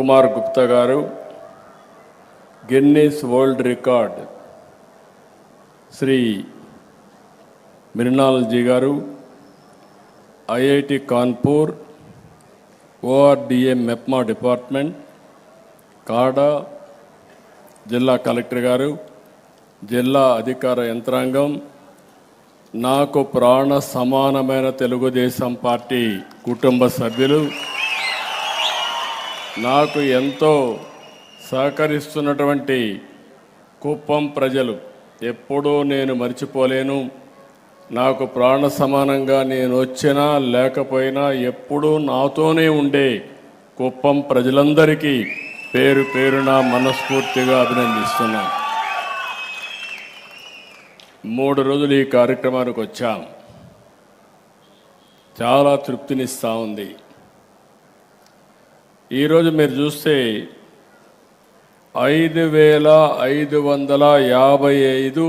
కుమార్ గుప్తా గారు Guinness world record Shri Mrinalji గారు IIT Kanpur ORDA MEPMA department కాడా జిల్లా కలెక్టర్ గారు జిల్లా అధికార యంత్రాంగం నాకు ప్రాణ సమానమైన తెలుగుదేశం పార్టీ కుటుంబ సభ్యులు నాకు ఎంతో సహకరిస్తున్నటువంటి కుప్పం ప్రజలు. ఎప్పుడూ నేను మర్చిపోలేను. నాకు ప్రాణ సమానంగా నేను వచ్చినా లేకపోయినా ఎప్పుడూ నాతోనే ఉండే కుప్పం ప్రజలందరికీ పేరు పేరున మనస్ఫూర్తిగా అభినందిస్తున్నాను మూడు రోజులు ఈ కార్యక్రమానికి వచ్చాం. చాలా తృప్తినిస్తూ ఉంది. ఈరోజు మీరు చూస్తే ఐదు వేల ఐదు వందల యాభై ఐదు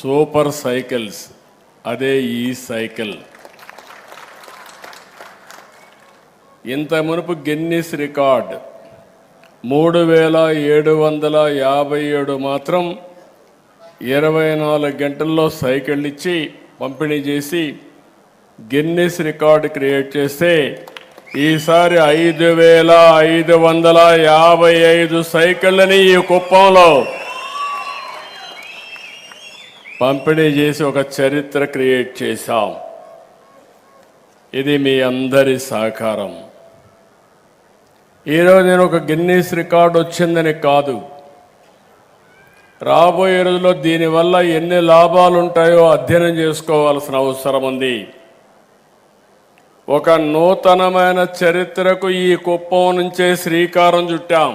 సూపర్ సైకిల్స్. అదే ఈ సైకిల్. ఇంత మునుపు గిన్నిస్ రికార్డ్ మూడు వేల ఏడు వందల యాభై ఏడు మాత్రం ఇరవై నాలుగు గంటల్లో సైకిల్ ఇచ్చి పంపిణీ చేసి గిన్నిస్ రికార్డ్ క్రియేట్ చేస్తే ఈసారి ఐదు వేల ఐదు వందల యాభై ఐదు సైకిళ్ళని ఈ కుప్పంలో పంపిణీ చేసి ఒక చరిత్ర క్రియేట్ చేశాం. ఇది మీ అందరి సహకారం. ఈరోజు నేను ఒక గిన్నీస్ రికార్డు వచ్చిందని కాదు. రాబోయే రోజుల్లో దీనివల్ల ఎన్ని లాభాలు ఉంటాయో అధ్యయనం చేసుకోవాల్సిన అవసరం ఉంది. ఒక నూతనమైన చరిత్రకు ఈ కుప్పం నుంచే శ్రీకారం చుట్టాం.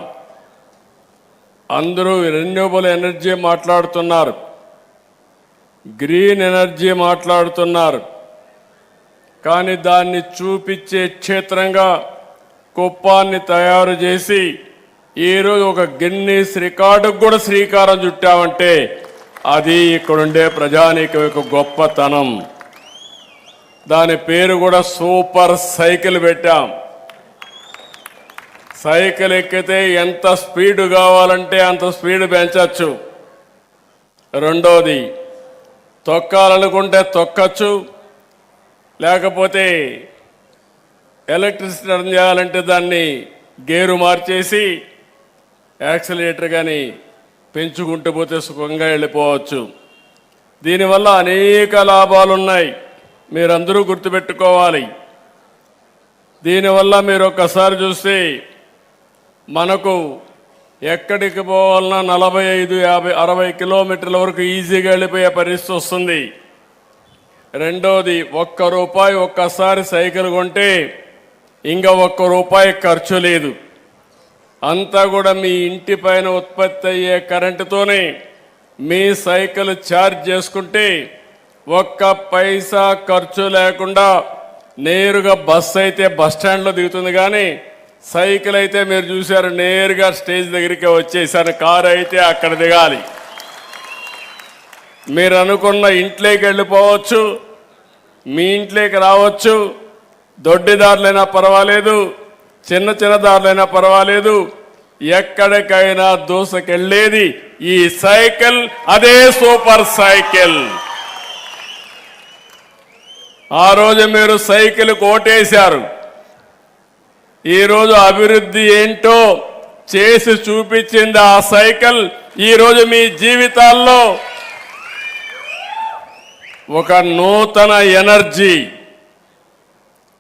అందరూ రెన్యూబుల్ ఎనర్జీ మాట్లాడుతున్నారు. గ్రీన్ ఎనర్జీ మాట్లాడుతున్నారు. కానీ దాన్ని చూపించే క్షేత్రంగా కుప్పాన్ని తయారు చేసి ఈరోజు ఒక గిన్నీస్ రికార్డుకు కూడా శ్రీకారం చుట్టామంటే అది ఇక్కడుండే ప్రజానీకం యొక్క గొప్పతనం. దాని పేరు కూడా సూపర్ సైకిల్ పెట్టాం. సైకిల్ ఎక్కితే ఎంత స్పీడ్ కావాలంటే అంత స్పీడ్ పెంచచ్చు. రెండోది తొక్కాలనుకుంటే తొక్కచ్చు. లేకపోతే ఎలక్ట్రిసిటీ రన్ చేయాలంటే దాన్ని గేరు మార్చేసి యాక్సిలేటర్ కానీ పెంచుకుంటూ పోతే సుఖంగా వెళ్ళిపోవచ్చు. దీనివల్ల అనేక లాభాలు ఉన్నాయి మీరందరూ గుర్తుపెట్టుకోవాలి. దీనివల్ల మీరు ఒక్కసారి చూస్తే మనకు ఎక్కడికి పోవాలన్నా నలభై ఐదు యాభై అరవై కిలోమీటర్ల వరకు ఈజీగా వెళ్ళిపోయే పరిస్థితి వస్తుంది. రెండోది ఒక్క రూపాయి ఒక్కసారి సైకిల్ కొంటే ఇంకా ఒక్క రూపాయి ఖర్చు లేదు. అంతా కూడా మీ ఇంటి పైన ఉత్పత్తి అయ్యే కరెంటుతోనే మీ సైకిల్ ఛార్జ్ చేసుకుంటే ఒక్క పైసా ఖర్చు లేకుండా నేరుగా బస్సు అయితే బస్ స్టాండ్లో దిగుతుంది కానీ సైకిల్ అయితే మీరు చూశారు నేరుగా స్టేజ్ దగ్గరికి వచ్చేసారు కారు అయితే అక్కడ దిగాలి. మీరు అనుకున్న ఇంట్లోకి వెళ్ళిపోవచ్చు మీ ఇంట్లోకి రావచ్చు దొడ్డి దారులైనా పర్వాలేదు చిన్న చిన్న దారులైనా పర్వాలేదు ఎక్కడికైనా దూసకెళ్ళేది ఈ సైకిల్ అదే సూపర్ సైకిల్. ఆ రోజు మీరు సైకిల్ కోటేశారు ఈరోజు అభివృద్ధి ఏంటో చేసి చూపించింది ఆ సైకిల్ ఈరోజు మీ జీవితాల్లో ఒక నూతన energy.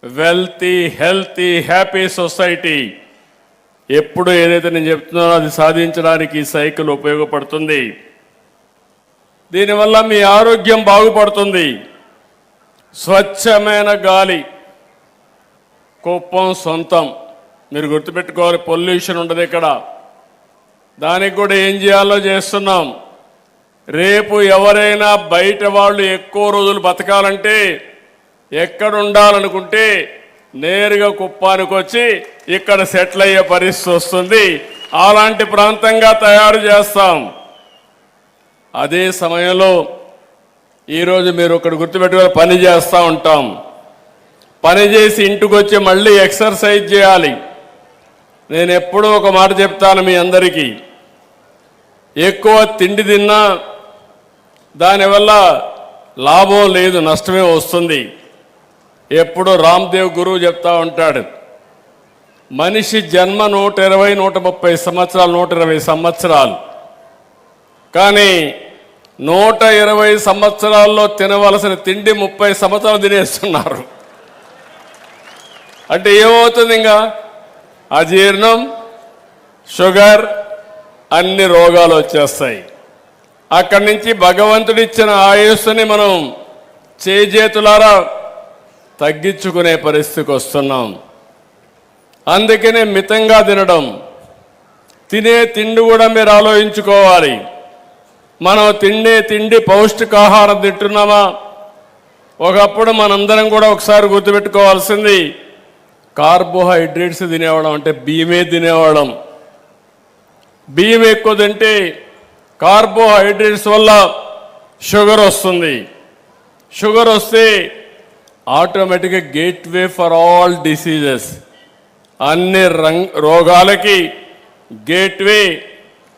Wealthy healthy happy society. ఎప్పుడు ఏదైతే నేను చెప్తున్నానో అది సాధించడానికి ఈ సైకిల్ ఉపయోగపడుతుంది. దీనివల్ల మీ ఆరోగ్యం బాగుపడుతుంది. స్వచ్ఛమైన గాలి కుప్పం సొంతం. మీరు గుర్తుపెట్టుకోవాలి పొల్యూషన్ ఉండదు ఇక్కడ. దానికి కూడా ఏం చేయాలో చేస్తున్నాం. రేపు ఎవరైనా బయట వాళ్ళు ఎక్కువ రోజులు బతకాలంటే ఎక్కడ ఉండాలనుకుంటే నేరుగా కుప్పానికి వచ్చి ఇక్కడ సెటిల్ అయ్యే పరిస్థితి వస్తుంది. అలాంటి ప్రాంతంగా తయారు చేస్తాం. అదే సమయంలో ఈరోజు మీరు ఒకటి గుర్తుపెట్టుకొని పని చేస్తూ ఉంటాం. పని చేసి ఇంటికి వచ్చి మళ్ళీ ఎక్సర్సైజ్ చేయాలి. నేను ఎప్పుడూ ఒక మాట చెప్తాను మీ అందరికీ. ఎక్కువ తిండి తిన్నా దానివల్ల లాభం లేదు నష్టమే వస్తుంది. ఎప్పుడు రామ్దేవ్ గురువు చెప్తా ఉంటాడు మనిషి జన్మ నూట ఇరవై నూట ముప్పై సంవత్సరాలు నూట ఇరవై సంవత్సరాలు. కానీ నూట ఇరవై సంవత్సరాల్లో తినవలసిన తిండి ముప్పై సంవత్సరాలు తినేస్తున్నారు. అంటే ఏమవుతుంది ఇంకా? అజీర్ణం షుగర్ అన్ని రోగాలు వచ్చేస్తాయి. అక్కడి నుంచి భగవంతుడిచ్చిన ఆయుస్సుని మనం చేజేతులారా తగ్గించుకునే పరిస్థితికి వస్తున్నాం. అందుకనే మితంగా తినడం. తినే తిండి కూడా మీరు ఆలోచించుకోవాలి. మనం తిండే తిండి పౌష్టికాహారం తింటున్నామా? ఒకప్పుడు మనందరం కూడా ఒకసారి గుర్తుపెట్టుకోవాల్సింది కార్బోహైడ్రేట్స్ తినేవాళ్ళం అంటే బియ్యమే తినేవాళ్ళం. బియ్యం ఎక్కువ తింటే కార్బోహైడ్రేట్స్ వల్ల షుగర్ వస్తుంది. షుగర్ వస్తే ఆటోమేటిక్గా గేట్వే ఫర్ ఆల్ డిసీజెస్. అన్ని రంగ్ రోగాలకి గేట్వే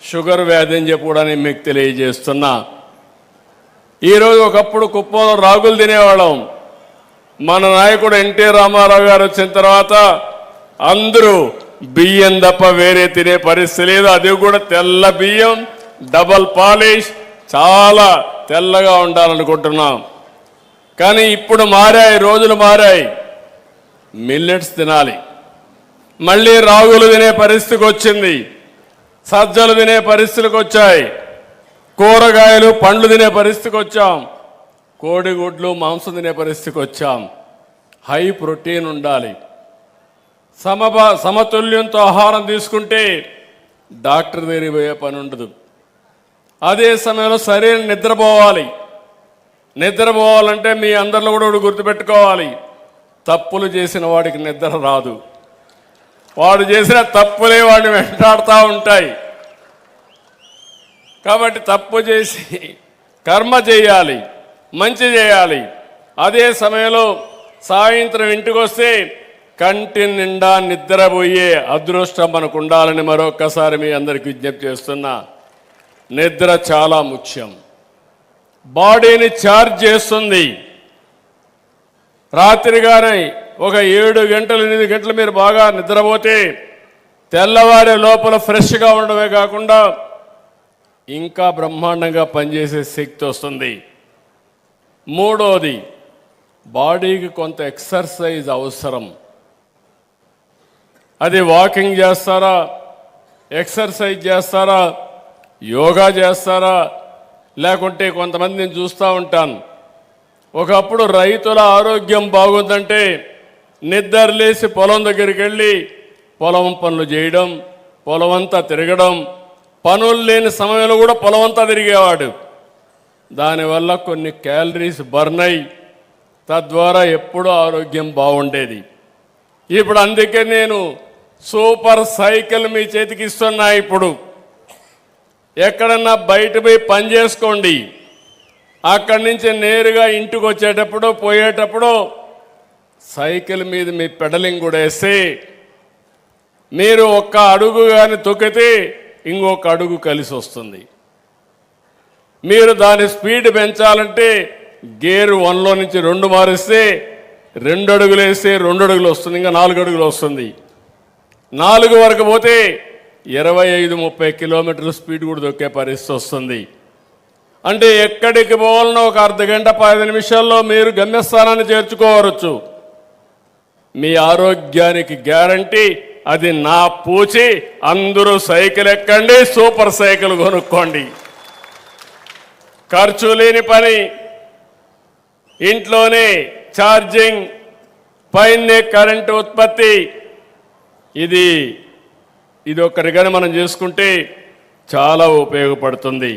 షుగర్ వ్యాధి అని చెప్పి కూడా నేను మీకు తెలియజేస్తున్నా. ఈరోజు ఒకప్పుడు కుప్పంలో రాగులు తినేవాళ్ళం. మన నాయకుడు ఎన్టీ రామారావు గారు వచ్చిన తర్వాత అందరూ బియ్యం తప్ప వేరే తినే పరిస్థితి లేదు. అది కూడా తెల్ల బియ్యం డబల్ పాలిష్ చాలా తెల్లగా ఉండాలనుకుంటున్నాం. కానీ ఇప్పుడు మారాయి రోజులు మారాయి. మిల్లెట్స్ తినాలి. మళ్ళీ రాగులు తినే పరిస్థితికి వచ్చింది. సజ్జలు తినే పరిస్థితికి వచ్చాయి. కూరగాయలు పండ్లు తినే పరిస్థితికి వచ్చాం. కోడిగుడ్లు మాంసం తినే పరిస్థితికి వచ్చాం. హై ప్రోటీన్ ఉండాలి. సమబా సమతుల్యంతో ఆహారం తీసుకుంటే డాక్టర్ దగ్గరికి పోయే పని ఉండదు. అదే సమయంలో సరైన నిద్రపోవాలి నిద్రపోవాలంటే మీ అందరిలో కూడా గుర్తుపెట్టుకోవాలి. తప్పులు చేసిన వాడికి నిద్ర రాదు. వాడు చేసిన తప్పులే వాడిని వెంటాడుతూ ఉంటాయి. కాబట్టి తప్పు చేసి కర్మ చేయాలి మంచి చేయాలి. అదే సమయంలో సాయంత్రం ఇంటికి వస్తే కంటి నిండా నిద్రపోయే అదృష్టం మనకు ఉండాలని మరొక్కసారి మీ అందరికి విజ్ఞప్తి చేస్తున్నా. నిద్ర చాలా ముఖ్యం. బాడీని ఛార్జ్ చేస్తుంది. రాత్రిగానే ఒక ఏడు గంటలు ఎనిమిది గంటలు మీరు బాగా నిద్రపోతే తెల్లవారే లోపల ఫ్రెష్గా ఉండడమే కాకుండా ఇంకా బ్రహ్మాండంగా పనిచేసే శక్తి వస్తుంది. మూడోది బాడీకి కొంత ఎక్సర్సైజ్ అవసరం. అది వాకింగ్ చేస్తారా ఎక్సర్సైజ్ చేస్తారా యోగా చేస్తారా లేకుంటే కొంతమంది నేను చూస్తూ ఉంటాను. ఒకప్పుడు రైతుల ఆరోగ్యం బాగుందంటే నిద్రలేసి పొలం దగ్గరికి వెళ్ళి పొలం పనులు చేయడం పొలం అంతా తిరగడం పనులు లేని సమయంలో కూడా పొలం అంతా తిరిగేవాడు. దానివల్ల కొన్ని క్యాలరీస్ బర్న్ అయ్యి తద్వారా ఎప్పుడూ ఆరోగ్యం బాగుండేది. ఇప్పుడు అందుకే నేను సూపర్ సైకిల్ మీ చేతికి ఇస్తున్నా ఇప్పుడు. ఎక్కడన్నా బయట పోయి పని చేసుకోండి. అక్కడి నుంచి నేరుగా ఇంటికి వచ్చేటప్పుడు పోయేటప్పుడు సైకిల్ మీద మీ పెడలింగ్ కూడా వేస్తే మీరు ఒక్క అడుగు కానీ తొక్కితే ఇంకొక అడుగు కలిసి వస్తుంది. మీరు దాని స్పీడ్ పెంచాలంటే గేర్ వన్లో నుంచి రెండు మారిస్తే రెండు అడుగులు వేస్తే రెండు అడుగులు వస్తుంది ఇంకా నాలుగు అడుగులు వస్తుంది. నాలుగు వరకు పోతే ఇరవై ఐదు ముప్పై కిలోమీటర్ల స్పీడ్ కూడా దొక్కే పరిస్థితి వస్తుంది. అంటే ఎక్కడికి పోవాలన్నా ఒక అర్ధ గంట పది నిమిషాల్లో మీరు గమ్యస్థానాన్ని చేర్చుకోవచ్చు. మీ ఆరోగ్యానికి గ్యారంటీ అది నా పూచి అందరూ సైకిల్ ఎక్కండి సూపర్ సైకిల్ కొనుక్కోండి. ఖర్చు లేని పని ఇంట్లోనే ఛార్జింగ్ పైనే కరెంటు ఉత్పత్తి. ఇది ఇది ఒక్కరిగానే మనం చేసుకుంటే చాలా ఉపయోగపడుతుంది.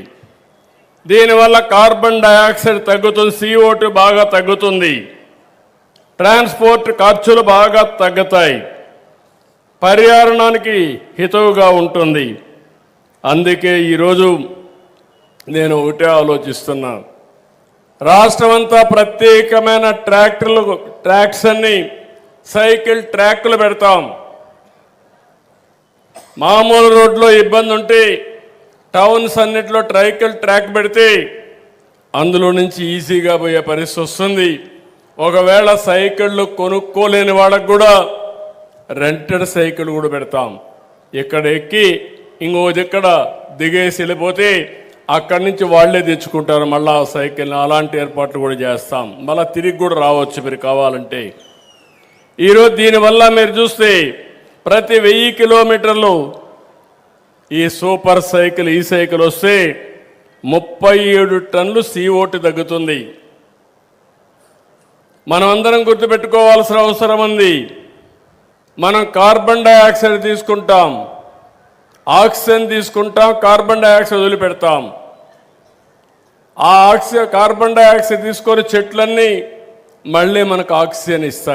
దీనివల్ల కార్బన్ డయాక్సైడ్ తగ్గుతుంది CO2 బాగా తగ్గుతుంది. ట్రాన్స్పోర్ట్ ఖర్చులు బాగా తగ్గుతాయి. పర్యావరణానికి హితవుగా ఉంటుంది. అందుకే ఈరోజు నేను ఒకటే ఆలోచిస్తున్నా. రాష్ట్రమంతా ప్రత్యేకమైన ట్రాక్టర్లు ట్రాక్స్ అన్ని సైకిల్ ట్రాక్లు పెడతాం. మామూలు రోడ్లో ఇబ్బంది ఉంటే టౌన్స్ అన్నిట్లో ట్రైకిల్ ట్రాక్ పెడితే అందులో నుంచి ఈజీగా పోయే పరిస్థితి వస్తుంది. ఒకవేళ సైకిళ్ళు కొనుక్కోలేని వాళ్ళకు కూడా రెంటెడ్ సైకిల్ కూడా పెడతాం. ఇక్కడ ఎక్కి ఇంకో ఇక్కడ దిగేసి వెళ్ళిపోతే అక్కడి నుంచి వాళ్ళే తెచ్చుకుంటారు. మళ్ళీ ఆ సైకిల్ అలాంటి ఏర్పాట్లు కూడా చేస్తాం. మళ్ళీ తిరిగి కూడా రావచ్చు మీరు కావాలంటే. ఈరోజు దీనివల్ల మీరు చూస్తే ప్రతి వెయ్యి కిలోమీటర్లు ఈ సూపర్ సైకిల్ ఈ సైకిల్ వస్తే ముప్పై ఏడు టన్నులు సీఓటి తగ్గుతుంది. మనం అందరం గుర్తుపెట్టుకోవాల్సిన అవసరం ఉంది. మనం కార్బన్ డైఆక్సైడ్ తీసుకుంటాం. ఆక్సిజన్ తీసుకుంటాం కార్బన్ డైఆక్సైడ్ వదిలిపెడతాం. ఆ ఆక్సిజన్ కార్బన్ డైఆక్సైడ్ తీసుకొని చెట్లన్నీ మళ్ళీ మనకు ఆక్సిజన్ ఇస్తాయి.